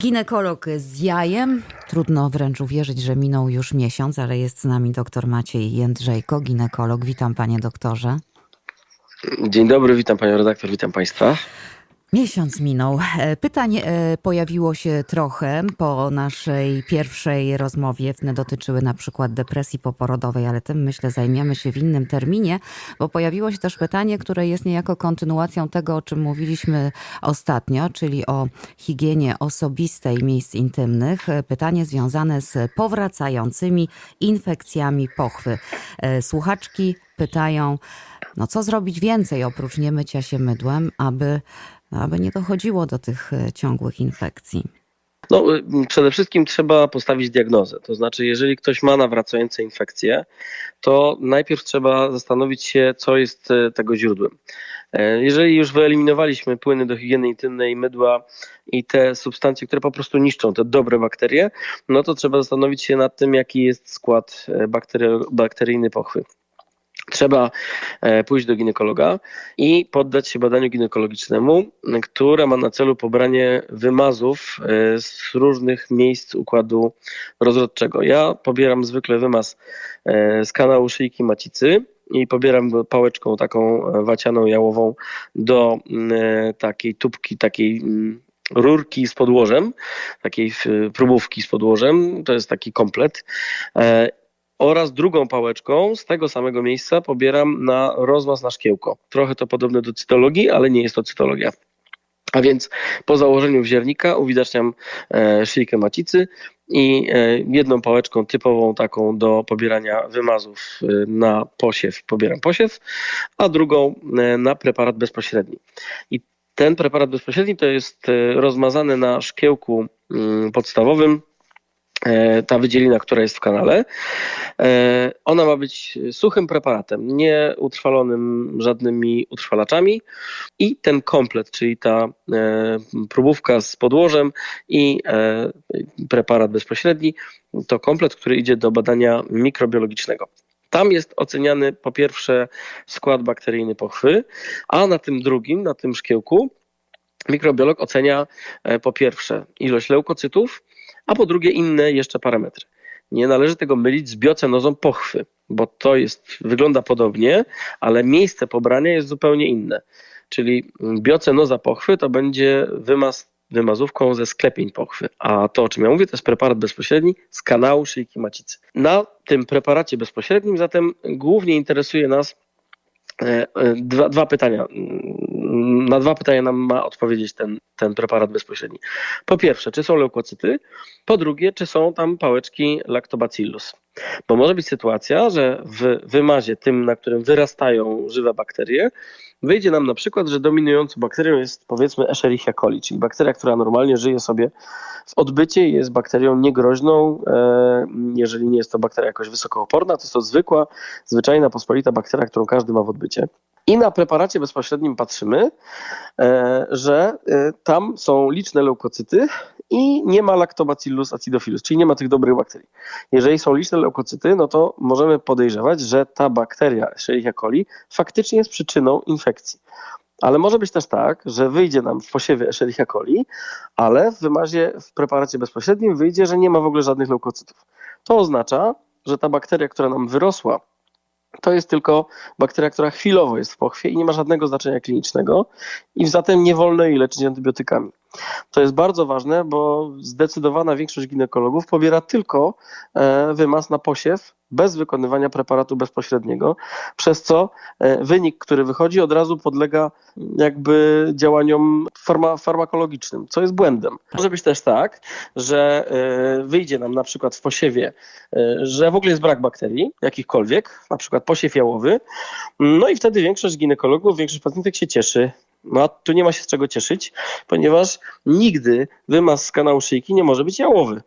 Ginekolog z jajem. Trudno wręcz uwierzyć, że minął już miesiąc, ale jest z nami doktor Maciej Jędrzejko, ginekolog. Witam panie doktorze. Dzień dobry, witam panią redaktor, witam państwa. Miesiąc minął. E, Pytań e, pojawiło się trochę po naszej pierwszej rozmowie. One dotyczyły na przykład depresji poporodowej, ale tym myślę zajmiemy się w innym terminie, bo pojawiło się też pytanie, które jest niejako kontynuacją tego, o czym mówiliśmy ostatnio, czyli o higienie osobistej miejsc intymnych. E, Pytanie związane z powracającymi infekcjami pochwy. Słuchaczki pytają, no co zrobić więcej oprócz nie mycia się mydłem, aby aby nie dochodziło do tych e, ciągłych infekcji. No, y, przede wszystkim trzeba postawić diagnozę. To znaczy, jeżeli ktoś ma nawracające infekcje, to najpierw trzeba zastanowić się, co jest e, tego źródłem. E, Jeżeli już wyeliminowaliśmy płyny do higieny intymnej, mydła i te substancje, które po prostu niszczą te dobre bakterie, no to trzeba zastanowić się nad tym, jaki jest skład baktery, bakteryjny pochwy. Trzeba e, pójść do ginekologa i poddać się badaniu ginekologicznemu, które ma na celu pobranie wymazów e, z różnych miejsc układu rozrodczego. Ja pobieram zwykle wymaz e, z kanału szyjki macicy i pobieram pałeczką taką wacianą jałową do mm, takiej tubki, takiej mm, rurki z podłożem, takiej próbówki z podłożem. To jest taki komplet. Oraz drugą pałeczką z tego samego miejsca pobieram na rozmaz na szkiełko. Trochę to podobne do cytologii, ale nie jest to cytologia. A więc po założeniu wziernika uwidaczniam e, szyjkę macicy i e, jedną pałeczką typową taką do pobierania wymazów e, na posiew pobieram posiew, a drugą na preparat bezpośredni. I ten preparat bezpośredni to jest rozmazany na szkiełku mm, podstawowym ta wydzielina, która jest w kanale. E, Ona ma być suchym preparatem, nie utrwalonym żadnymi utrwalaczami i ten komplet, czyli ta e, próbówka z podłożem i e, preparat bezpośredni, to komplet, który idzie do badania mikrobiologicznego. Tam jest oceniany po pierwsze skład bakteryjny pochwy, a na tym drugim, na tym szkiełku, mikrobiolog ocenia e, po pierwsze ilość leukocytów, a po drugie inne jeszcze parametry. Nie należy tego mylić z biocenozą pochwy, bo to jest, wygląda podobnie, ale miejsce pobrania jest zupełnie inne. Czyli biocenoza pochwy to będzie wymaz wymazówką ze sklepień pochwy. A to, o czym ja mówię, to jest preparat bezpośredni z kanału szyjki macicy. Na tym preparacie bezpośrednim zatem głównie interesuje nas dwa, dwa pytania. Na dwa pytania nam ma odpowiedzieć ten, ten preparat bezpośredni. Po pierwsze, czy są leukocyty? Po drugie, czy są tam pałeczki lactobacillus? Bo może być sytuacja, że w wymazie tym, na którym wyrastają żywe bakterie, wyjdzie nam na przykład, że dominującą bakterią jest powiedzmy Escherichia coli, czyli bakteria, która normalnie żyje sobie w odbycie i jest bakterią niegroźną. E, Jeżeli nie jest to bakteria jakoś wysokooporna, to jest to zwykła, zwyczajna, pospolita bakteria, którą każdy ma w odbycie. I na preparacie bezpośrednim patrzymy, e, że e, tam są liczne leukocyty i nie ma lactobacillus acidophilus, czyli nie ma tych dobrych bakterii. Jeżeli są liczne leukocyty, no to możemy podejrzewać, że ta bakteria Escherichia coli faktycznie jest przyczyną infekcji. Ale może być też tak, że wyjdzie nam w posiewie Escherichia coli, ale w wymazie w preparacie bezpośrednim wyjdzie, że nie ma w ogóle żadnych leukocytów. To oznacza, że ta bakteria, która nam wyrosła, to jest tylko bakteria, która chwilowo jest w pochwie i nie ma żadnego znaczenia klinicznego i zatem nie wolno jej leczyć antybiotykami. To jest bardzo ważne, bo zdecydowana większość ginekologów pobiera tylko e, wymaz na posiew bez wykonywania preparatu bezpośredniego, przez co e, wynik, który wychodzi, od razu podlega jakby działaniom farma, farmakologicznym, co jest błędem. Może być też tak, że e, wyjdzie nam na przykład w posiewie, że w ogóle jest brak bakterii, jakichkolwiek, na przykład posiew jałowy, no i wtedy większość ginekologów, większość pacjentek się cieszy, no a tu nie ma się z czego cieszyć, ponieważ nigdy wymaz z kanału szyjki nie może być jałowy.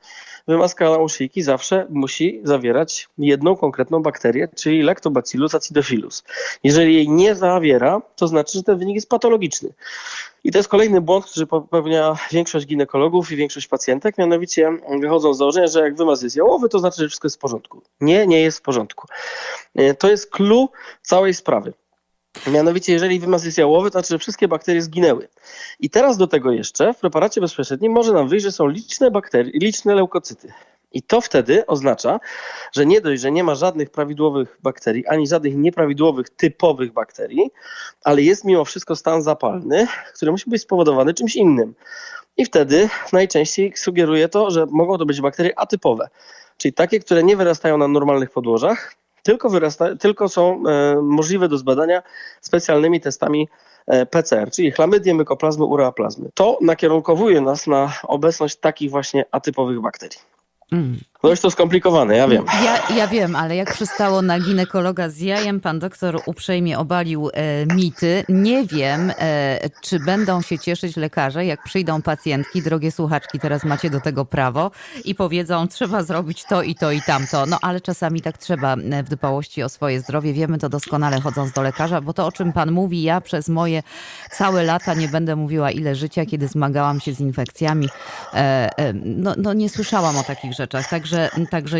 Wymaz kanału szyjki zawsze musi zawierać jedną konkretną bakterię, czyli Lactobacillus acidophilus. Jeżeli jej nie zawiera, to znaczy, że ten wynik jest patologiczny. I to jest kolejny błąd, który popełnia większość ginekologów i większość pacjentek, mianowicie wychodzą z założenia, że jak wymaz jest jałowy, to znaczy, że wszystko jest w porządku. Nie, nie jest w porządku. E, To jest clue całej sprawy. Mianowicie, jeżeli wymaz jest jałowy, to znaczy, że wszystkie bakterie zginęły. I teraz do tego jeszcze w preparacie bezpośrednim może nam wyjść, że są liczne bakterie, liczne leukocyty. I to wtedy oznacza, że nie dość, że nie ma żadnych prawidłowych bakterii, ani żadnych nieprawidłowych, typowych bakterii, ale jest mimo wszystko stan zapalny, który musi być spowodowany czymś innym. I wtedy najczęściej sugeruje to, że mogą to być bakterie atypowe, czyli takie, które nie wyrastają na normalnych podłożach, tylko, wyrasta, tylko są e, możliwe do zbadania specjalnymi testami e, PCR, czyli chlamydię, mykoplazmy, ureaplazmy. To nakierunkowuje nas na obecność takich właśnie atypowych bakterii. Mm. No jest to skomplikowane, ja wiem. Ja, ja wiem, ale jak przystało na ginekologa z jajem, pan doktor uprzejmie obalił e, mity. Nie wiem, e, czy będą się cieszyć lekarze, jak przyjdą pacjentki, drogie słuchaczki, teraz macie do tego prawo i powiedzą, trzeba zrobić to i to i tamto. No ale czasami tak trzeba e, w dbałości o swoje zdrowie. Wiemy to doskonale chodząc do lekarza, bo to o czym pan mówi, ja przez moje całe lata nie będę mówiła ile życia, kiedy zmagałam się z infekcjami. E, e, no, no nie słyszałam o takich rzeczach, także Także, także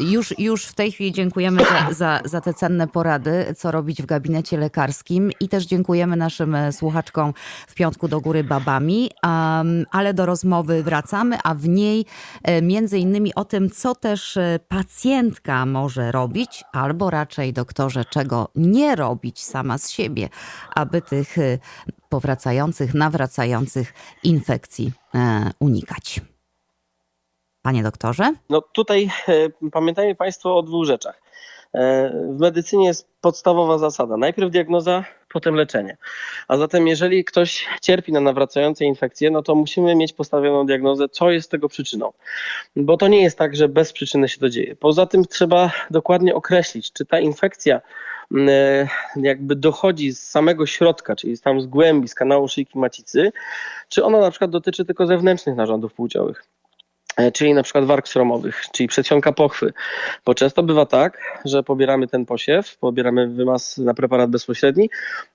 już, już w tej chwili dziękujemy za, za, za te cenne porady, co robić w gabinecie lekarskim i też dziękujemy naszym e, słuchaczkom w piątku do góry babami, um, ale do rozmowy wracamy, a w niej e, między innymi o tym, co też e, pacjentka może robić, albo raczej doktorze, czego nie robić sama z siebie, aby tych powracających, nawracających infekcji unikać. Panie doktorze? No tutaj e, pamiętajmy Państwo o dwóch rzeczach. E, w medycynie jest podstawowa zasada. Najpierw diagnoza, potem leczenie. A zatem jeżeli ktoś cierpi na nawracające infekcje, no to musimy mieć postawioną diagnozę, co jest tego przyczyną. Bo to nie jest tak, że bez przyczyny się to dzieje. Poza tym trzeba dokładnie określić, czy ta infekcja e, jakby dochodzi z samego środka, czyli tam z głębi, z kanału szyjki macicy, czy ona na przykład dotyczy tylko zewnętrznych narządów płciowych. E, czyli na przykład warg sromowych, czyli przedsionka pochwy. Bo często bywa tak, że pobieramy ten posiew, pobieramy wymaz na preparat bezpośredni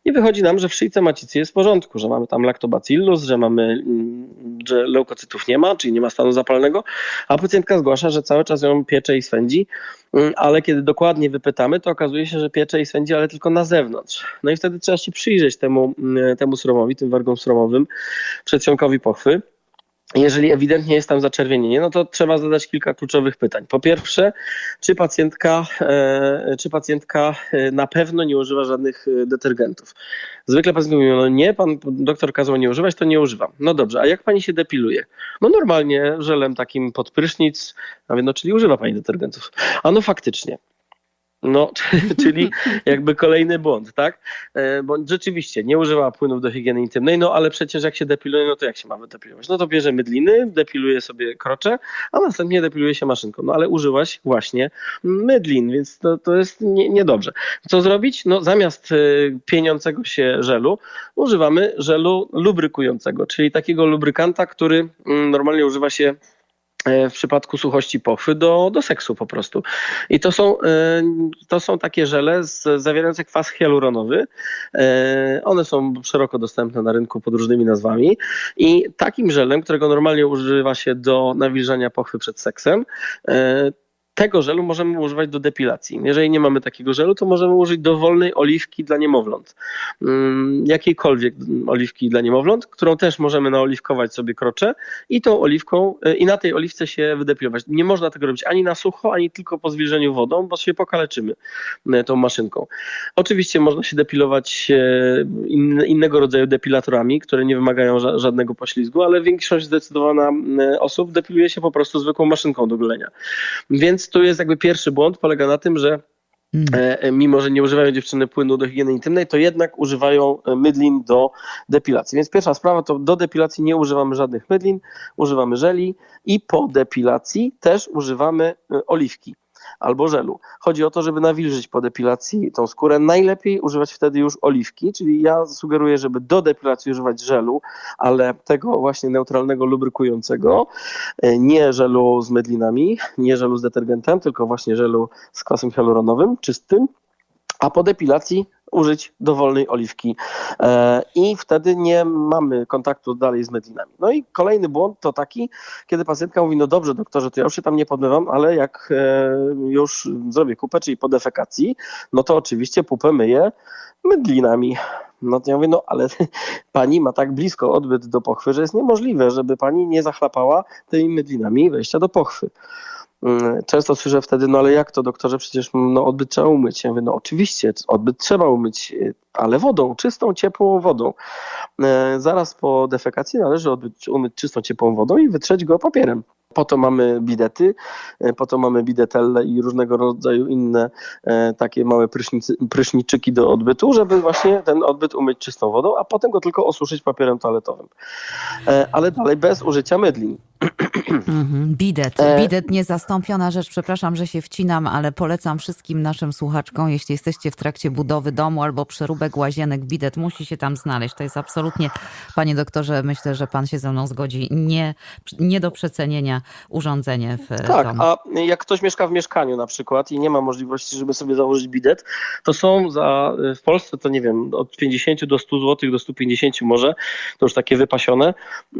i wychodzi nam, że w szyjce macicy jest w porządku, że mamy tam lactobacillus, że mamy, mm, że leukocytów nie ma, czyli nie ma stanu zapalnego, a pacjentka zgłasza, że cały czas ją piecze i swędzi, mm, ale kiedy dokładnie wypytamy, to okazuje się, że piecze i swędzi, ale tylko na zewnątrz. No i wtedy trzeba się przyjrzeć temu, mm, temu sromowi, tym wargom sromowym, przedsionkowi pochwy jeżeli ewidentnie jest tam zaczerwienienie, no to trzeba zadać kilka kluczowych pytań. Po pierwsze, czy pacjentka, e, czy pacjentka e, na pewno nie używa żadnych e, detergentów? Zwykle pacjenci mówią, no nie, pan doktor kazał nie używać, to nie używam. No dobrze, a jak pani się depiluje? No normalnie żelem takim pod prysznic, a no czyli używa pani detergentów. A no faktycznie. No, czyli jakby kolejny błąd, tak? E, bo rzeczywiście nie używa płynów do higieny intymnej, no ale przecież jak się depiluje, no to jak się ma depilować? No to bierze mydliny, depiluje sobie krocze, a następnie depiluje się maszynką. No ale użyłaś właśnie mydlin, więc to, to jest nie, niedobrze. Co zrobić? No zamiast e, pieniącego się żelu, używamy żelu lubrykującego, czyli takiego lubrykanta, który mm, normalnie używa się w przypadku suchości pochwy do, do seksu po prostu. I to są, e, to są takie żele z, zawierające kwas hialuronowy. E, one są szeroko dostępne na rynku pod różnymi nazwami. I takim żelem, którego normalnie używa się do nawilżania pochwy przed seksem, e, tego żelu możemy używać do depilacji. Jeżeli nie mamy takiego żelu, to możemy użyć dowolnej oliwki dla niemowląt. Mm, jakiejkolwiek oliwki dla niemowląt, którą też możemy naoliwkować sobie krocze i tą oliwką, e, i na tej oliwce się wydepilować. Nie można tego robić ani na sucho, ani tylko po zwilżeniu wodą, bo się pokaleczymy e, tą maszynką. Oczywiście można się depilować e, innego rodzaju depilatorami, które nie wymagają żadnego poślizgu, ale większość zdecydowana osób depiluje się po prostu zwykłą maszynką do golenia. Więc tu jest jakby pierwszy błąd, polega na tym, że e, mimo że nie używają dziewczyny płynu do higieny intymnej, to jednak używają e, mydlin do depilacji. Więc pierwsza sprawa to do depilacji nie używamy żadnych mydlin, używamy żeli i po depilacji też używamy e, oliwki albo żelu. Chodzi o to, żeby nawilżyć po depilacji tą skórę. Najlepiej używać wtedy już oliwki, czyli ja sugeruję, żeby do depilacji używać żelu, ale tego właśnie neutralnego, lubrykującego, e, nie żelu z mydlinami, nie żelu z detergentem, tylko właśnie żelu z kwasem hialuronowym, czystym, a po depilacji użyć dowolnej oliwki e, i wtedy nie mamy kontaktu dalej z medlinami. No i kolejny błąd to taki, kiedy pacjentka mówi, no dobrze doktorze, to ja już się tam nie podmywam, ale jak e, już zrobię kupę, czyli po defekacji, no to oczywiście pupę myję mydlinami. No to ja mówię, no ale pani ma tak blisko odbyt do pochwy, że jest niemożliwe, żeby pani nie zachlapała tymi mydlinami wejścia do pochwy. Mm, Często słyszę wtedy, no ale jak to doktorze, przecież no, odbyt trzeba umyć. Ja mówię, no oczywiście, odbyt trzeba umyć, y, ale wodą, czystą, ciepłą wodą. E, Zaraz po defekacji należy odbyt umyć czystą, ciepłą wodą i wytrzeć go papierem. Po to mamy bidety, e, po to mamy bidetelle i różnego rodzaju inne e, takie małe prysznicy, pryszniczyki do odbytu, żeby właśnie ten odbyt umyć czystą wodą, a potem go tylko osuszyć papierem toaletowym. E, Ale dalej bez użycia mydlin. Mhm. Bidet. Bidet niezastąpiona rzecz. Przepraszam, że się wcinam, ale polecam wszystkim naszym słuchaczkom, jeśli jesteście w trakcie budowy domu albo przeróbek łazienek, bidet musi się tam znaleźć. To jest absolutnie, panie doktorze, myślę, że pan się ze mną zgodzi, nie, nie do przecenienia urządzenie w Tak, domu. a jak ktoś mieszka w mieszkaniu na przykład i nie ma możliwości, żeby sobie założyć bidet, to są za, w Polsce to nie wiem, od 50 do 100 zł, do 150 może, to już takie wypasione,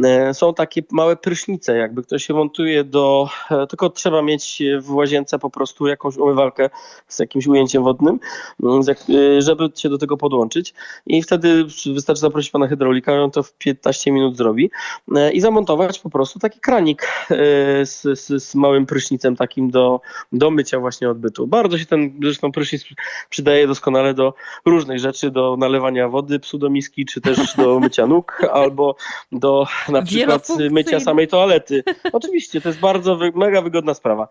e, są takie małe prysznice, jakby ktoś się montuje do, e, tylko trzeba mieć w łazience po prostu jakąś umywalkę z jakimś ujęciem wodnym, mm, e, żeby się do tego podłączyć i wtedy wystarczy zaprosić pana hydraulika, on to w 15 minut zrobi i zamontować po prostu taki kranik z, z, z małym prysznicem takim do, do mycia właśnie odbytu. Bardzo się ten zresztą prysznic przydaje doskonale do różnych rzeczy, do nalewania wody psu do miski, czy też do mycia nóg, albo do na przykład mycia samej toalety. Oczywiście, to jest bardzo, mega wygodna sprawa.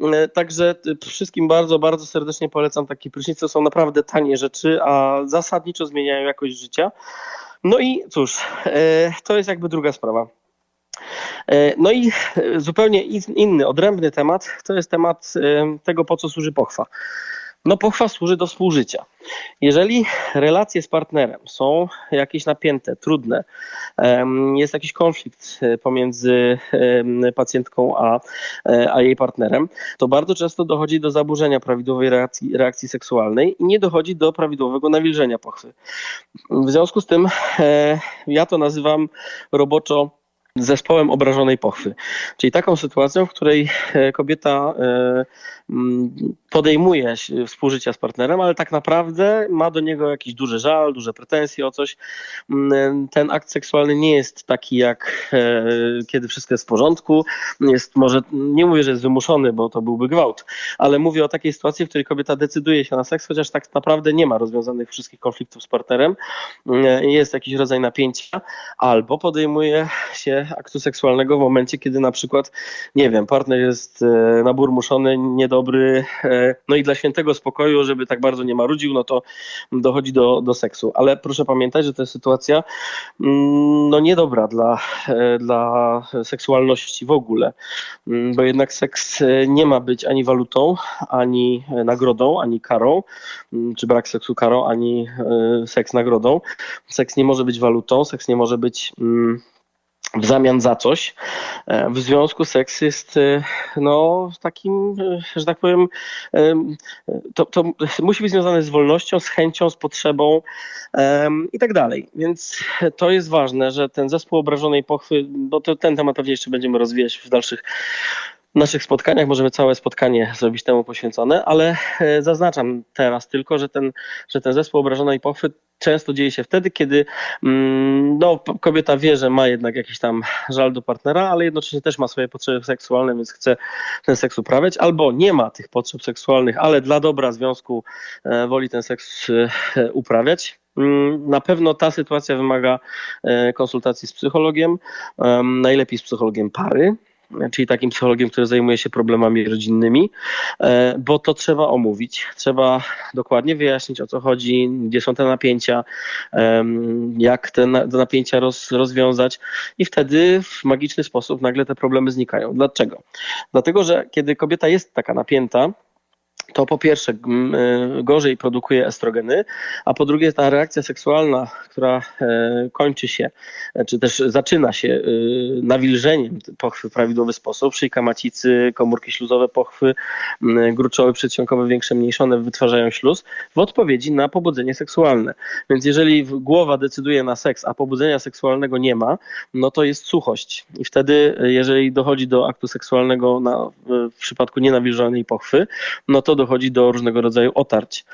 E, Także t- wszystkim bardzo, bardzo serdecznie polecam takie prysznice. To są naprawdę tanie rzeczy, a zasadniczo zmieniają jakość życia. No i cóż, e, to jest jakby druga sprawa. E, No i zupełnie in- inny, odrębny temat to jest temat e, tego, po co służy pochwa. No pochwa służy do współżycia. Jeżeli relacje z partnerem są jakieś napięte, trudne, jest jakiś konflikt e, pomiędzy pacjentką a, a jej partnerem, to bardzo często dochodzi do zaburzenia prawidłowej reakcji, reakcji seksualnej i nie dochodzi do prawidłowego nawilżenia pochwy. W związku z tym ja to nazywam roboczo zespołem obrażonej pochwy. Czyli taką sytuacją, w której e, kobieta e, podejmuje się współżycia z partnerem, ale tak naprawdę ma do niego jakiś duży żal, duże pretensje o coś. Mm, Ten akt seksualny nie jest taki jak e, kiedy wszystko jest w porządku. Jest może, nie mówię, że jest wymuszony, bo to byłby gwałt, ale mówię o takiej sytuacji, w której kobieta decyduje się na seks, chociaż tak naprawdę nie ma rozwiązanych wszystkich konfliktów z partnerem. Mm, Jest jakiś rodzaj napięcia, albo podejmuje się aktu seksualnego w momencie, kiedy na przykład, nie wiem, partner jest e, naburmuszony, niedobry, e, no i dla świętego spokoju, żeby tak bardzo nie marudził, no to dochodzi do, do seksu. Ale proszę pamiętać, że to jest sytuacja mm, no niedobra dla, e, dla seksualności w ogóle, Mm, bo jednak seks e, nie ma być ani walutą, ani nagrodą, ani karą, Mm, czy brak seksu karą, ani seks nagrodą. Seks nie może być walutą, seks nie może być w zamian za coś. E, W związku seks jest e, no, takim, e, że tak powiem, em, to, to musi być związane z wolnością, z chęcią, z potrzebą em, i tak dalej. Więc to jest ważne, że ten zespół obrażonej pochwy, bo to, ten temat pewnie jeszcze będziemy rozwijać w dalszych naszych spotkaniach, możemy całe spotkanie zrobić temu poświęcone, ale e, zaznaczam teraz tylko, że ten, że ten zespół obrażonej pochwy często dzieje się wtedy, kiedy mm, no, kobieta wie, że ma jednak jakiś tam żal do partnera, ale jednocześnie też ma swoje potrzeby seksualne, więc chce ten seks uprawiać, albo nie ma tych potrzeb seksualnych, ale dla dobra związku e, woli ten seks e, uprawiać. Mm, Na pewno ta sytuacja wymaga konsultacji z psychologiem, em, najlepiej z psychologiem pary, czyli takim psychologiem, który zajmuje się problemami rodzinnymi, e, bo to trzeba omówić. Trzeba dokładnie wyjaśnić, o co chodzi, gdzie są te napięcia, jak te napięcia roz, rozwiązać, i wtedy w magiczny sposób nagle te problemy znikają. Dlaczego? Dlatego, że kiedy kobieta jest taka napięta, to po pierwsze y, gorzej produkuje estrogeny, a po drugie ta reakcja seksualna, która e, kończy się, e, czy też zaczyna się y, nawilżeniem pochwy w prawidłowy sposób, szyjka macicy, komórki śluzowe pochwy, gruczoły przedsionkowe większe, mniejsze, one wytwarzają śluz w odpowiedzi na pobudzenie seksualne. Więc jeżeli głowa decyduje na seks, a pobudzenia seksualnego nie ma, no to jest suchość. I wtedy, e, jeżeli dochodzi do aktu seksualnego na, w przypadku nienawilżonej pochwy, no to dochodzi do różnego rodzaju otarć.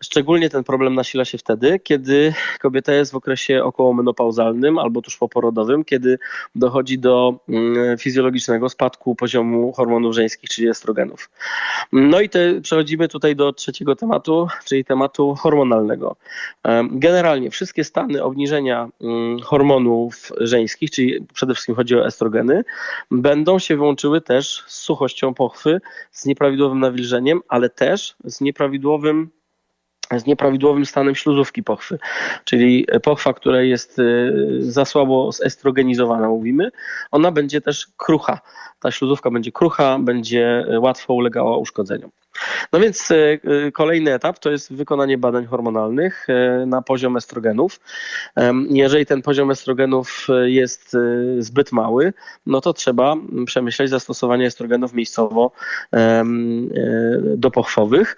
Szczególnie ten problem nasila się wtedy, kiedy kobieta jest w okresie okołomenopauzalnym albo tuż poporodowym, kiedy dochodzi do mm, fizjologicznego spadku poziomu hormonów żeńskich, czyli estrogenów. No i te, przechodzimy tutaj do trzeciego tematu, czyli tematu hormonalnego. Generalnie wszystkie stany obniżenia mm, hormonów żeńskich, czyli przede wszystkim chodzi o estrogeny, będą się łączyły też z suchością pochwy, z nieprawidłowym nawilżeniem, ale też z nieprawidłowym z nieprawidłowym stanem śluzówki pochwy, czyli pochwa, która jest y, za słabo zestrogenizowana, mówimy, ona będzie też krucha. Ta śluzówka będzie krucha, będzie y, łatwo ulegała uszkodzeniom. No więc y, y, kolejny etap to jest wykonanie badań hormonalnych y, na poziom estrogenów. Jeżeli ten poziom estrogenów jest zbyt mały, no to trzeba przemyśleć zastosowanie estrogenów miejscowo dopochwowych.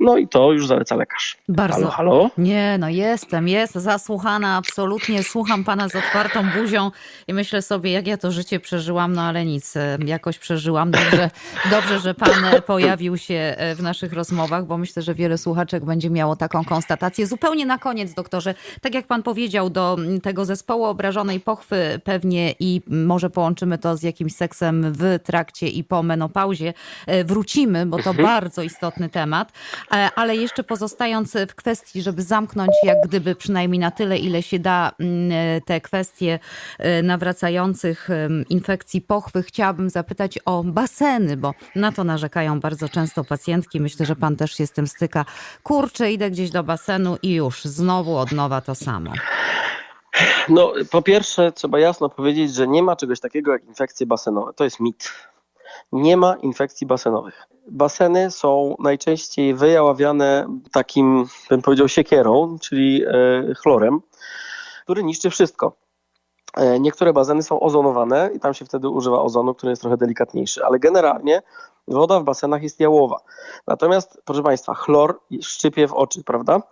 No i to już zaleca lekarz. Bardzo. Halo, halo? Nie, no jestem, jest zasłuchana, absolutnie słucham pana z otwartą buzią i myślę sobie, jak ja to życie przeżyłam, no ale nic, e, jakoś przeżyłam. Dobrze, dobrze że pan e, pojawił się e, w naszych rozmowach, bo myślę, że wiele słuchaczek będzie miało taką konstatację. Zupełnie na koniec, doktorze, tak jak pan powiedział, do tego zespołu obrażonej pochwy pewnie i może połączymy to z jakimś seksem w trakcie i po menopauzie, e, wrócimy, bo to bardzo istotny temat, E, ale jeszcze pozostając w kwestii, żeby zamknąć jak gdyby przynajmniej na tyle, ile się da mm, e, te kwestie e, nawracających infekcji pochwy, chciałabym zapytać o baseny, bo na to narzekają bardzo często pacjentki. Myślę, że pan też się z tym styka. Kurczę, idę gdzieś do basenu i już znowu od nowa to samo. No, po pierwsze, trzeba jasno powiedzieć, że nie ma czegoś takiego jak infekcje basenowe. To jest mit. Nie ma infekcji basenowych. Baseny są najczęściej wyjaławiane takim, bym powiedział, siekierą, czyli e, chlorem, który niszczy wszystko. E, Niektóre bazeny są ozonowane i tam się wtedy używa ozonu, który jest trochę delikatniejszy, ale generalnie woda w basenach jest jałowa. Natomiast, proszę Państwa, chlor szczypie w oczy, prawda?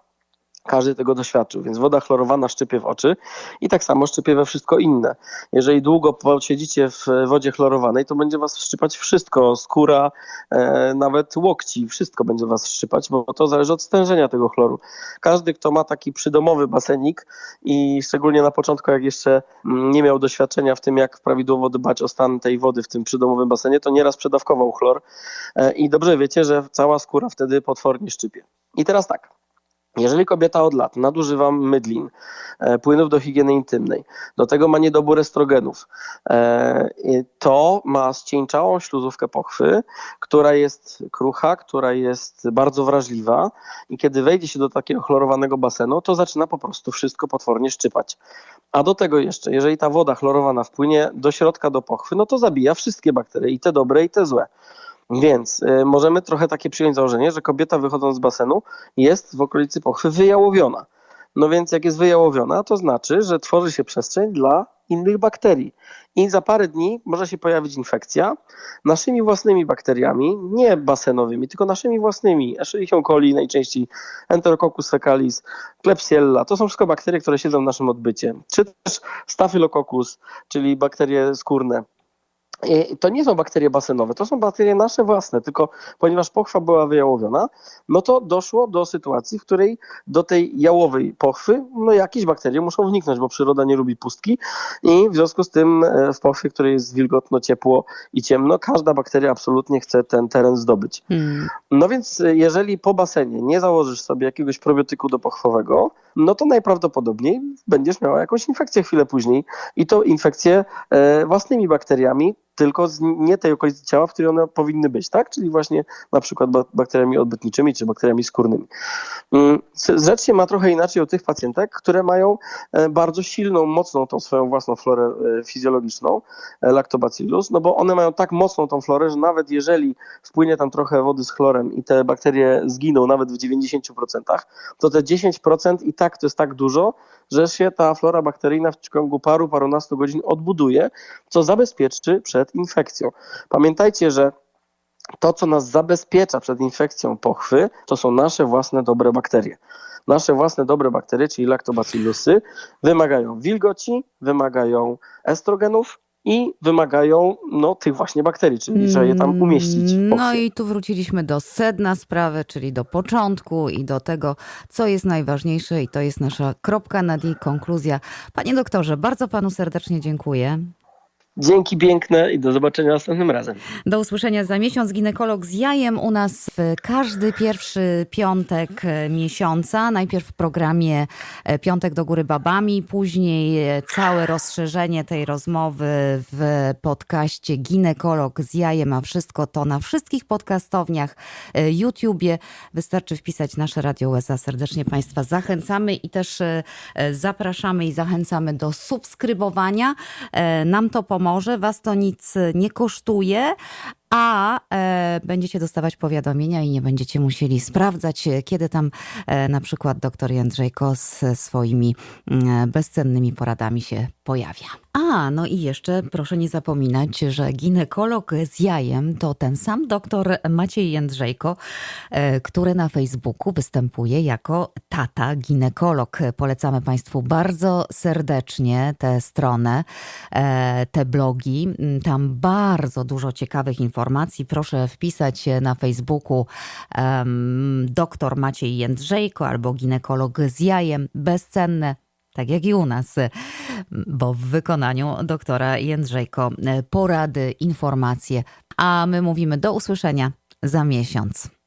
Każdy tego doświadczył, więc woda chlorowana szczypie w oczy i tak samo szczypie we wszystko inne. Jeżeli długo siedzicie w wodzie chlorowanej, to będzie was szczypać wszystko, skóra, e, nawet łokci, wszystko będzie was szczypać, bo to zależy od stężenia tego chloru. Każdy, kto ma taki przydomowy basenik i szczególnie na początku, jak jeszcze mm, nie miał doświadczenia w tym, jak prawidłowo dbać o stan tej wody w tym przydomowym basenie, to nieraz przedawkował chlor e, i dobrze wiecie, że cała skóra wtedy potwornie szczypie. I teraz tak. Jeżeli kobieta od lat nadużywa mydlin, e, płynów do higieny intymnej, do tego ma niedobór estrogenów, e, to ma ścieńczałą śluzówkę pochwy, która jest krucha, która jest bardzo wrażliwa i kiedy wejdzie się do takiego chlorowanego basenu, to zaczyna po prostu wszystko potwornie szczypać. A do tego jeszcze, jeżeli ta woda chlorowana wpłynie do środka do pochwy, no to zabija wszystkie bakterie, i te dobre, i te złe. Więc y, możemy trochę takie przyjąć założenie, że kobieta wychodząc z basenu jest w okolicy pochwy wyjałowiona. No więc jak jest wyjałowiona, to znaczy, że tworzy się przestrzeń dla innych bakterii. I za parę dni może się pojawić infekcja naszymi własnymi bakteriami, nie basenowymi, tylko naszymi własnymi. Escherichia coli, najczęściej Enterococcus fecalis, Klebsiella. To są wszystko bakterie, które siedzą w naszym odbycie. Czy też Staphylococcus, czyli bakterie skórne. To nie są bakterie basenowe, to są bakterie nasze własne, tylko ponieważ pochwa była wyjałowiona, no to doszło do sytuacji, w której do tej jałowej pochwy, no jakieś bakterie muszą wniknąć, bo przyroda nie lubi pustki i w związku z tym e, w pochwie, w której jest wilgotno, ciepło i ciemno, każda bakteria absolutnie chce ten teren zdobyć. Hmm. No więc e, jeżeli po basenie nie założysz sobie jakiegoś probiotyku dopochwowego, no to najprawdopodobniej będziesz miała jakąś infekcję chwilę później i to infekcję e, własnymi bakteriami, tylko z nie tej okolicy ciała, w której one powinny być, tak? Czyli właśnie na przykład ba- bakteriami odbytniczymi czy bakteriami skórnymi. Mm, Rzecz się ma trochę inaczej u tych pacjentek, które mają e, bardzo silną, mocną tą swoją własną florę e, fizjologiczną, lactobacillus, no bo one mają tak mocną tą florę, że nawet jeżeli wpłynie tam trochę wody z chlorem i te bakterie zginą nawet w 90%, to te 10% i tak to jest tak dużo, że się ta flora bakteryjna w ciągu paru, parunastu godzin odbuduje, co zabezpieczy przed infekcją. Pamiętajcie, że to, co nas zabezpiecza przed infekcją pochwy, to są nasze własne dobre bakterie. Nasze własne dobre bakterie, czyli laktobacillusy, wymagają wilgoci, wymagają estrogenów i wymagają no, tych właśnie bakterii, czyli że je tam umieścić. W No i tu wróciliśmy do sedna sprawy, czyli do początku i do tego, co jest najważniejsze i to jest nasza kropka nad i konkluzja. Panie doktorze, bardzo panu serdecznie dziękuję. Dzięki piękne i do zobaczenia następnym razem. Do usłyszenia za miesiąc. Ginekolog z jajem u nas w każdy pierwszy piątek e, miesiąca. Najpierw w programie e, Piątek do góry babami, później e, całe rozszerzenie tej rozmowy w podcaście Ginekolog z jajem, a wszystko to na wszystkich podcastowniach, YouTubie. Wystarczy wpisać nasze Radio USA. Serdecznie Państwa zachęcamy i też zapraszamy i zachęcamy do subskrybowania. Nam to pomoże, Was to nic nie kosztuje, a e, będziecie dostawać powiadomienia i nie będziecie musieli sprawdzać, e, kiedy tam e, na przykład doktor Jędrzejko z swoimi mm, bezcennymi poradami się pojawia. A, no i jeszcze proszę nie zapominać, że ginekolog z jajem to ten sam doktor Maciej Jędrzejko, e, który na Facebooku występuje jako tata ginekolog. Polecamy Państwu bardzo serdecznie tę stronę, e, te blogi. Mm, Tam bardzo dużo ciekawych informacji. Proszę wpisać na Facebooku um, doktor Maciej Jędrzejko albo ginekolog z jajem. Bezcenne tak jak i u nas, bo w wykonaniu doktora Jędrzejko porady, informacje, a my mówimy do usłyszenia za miesiąc.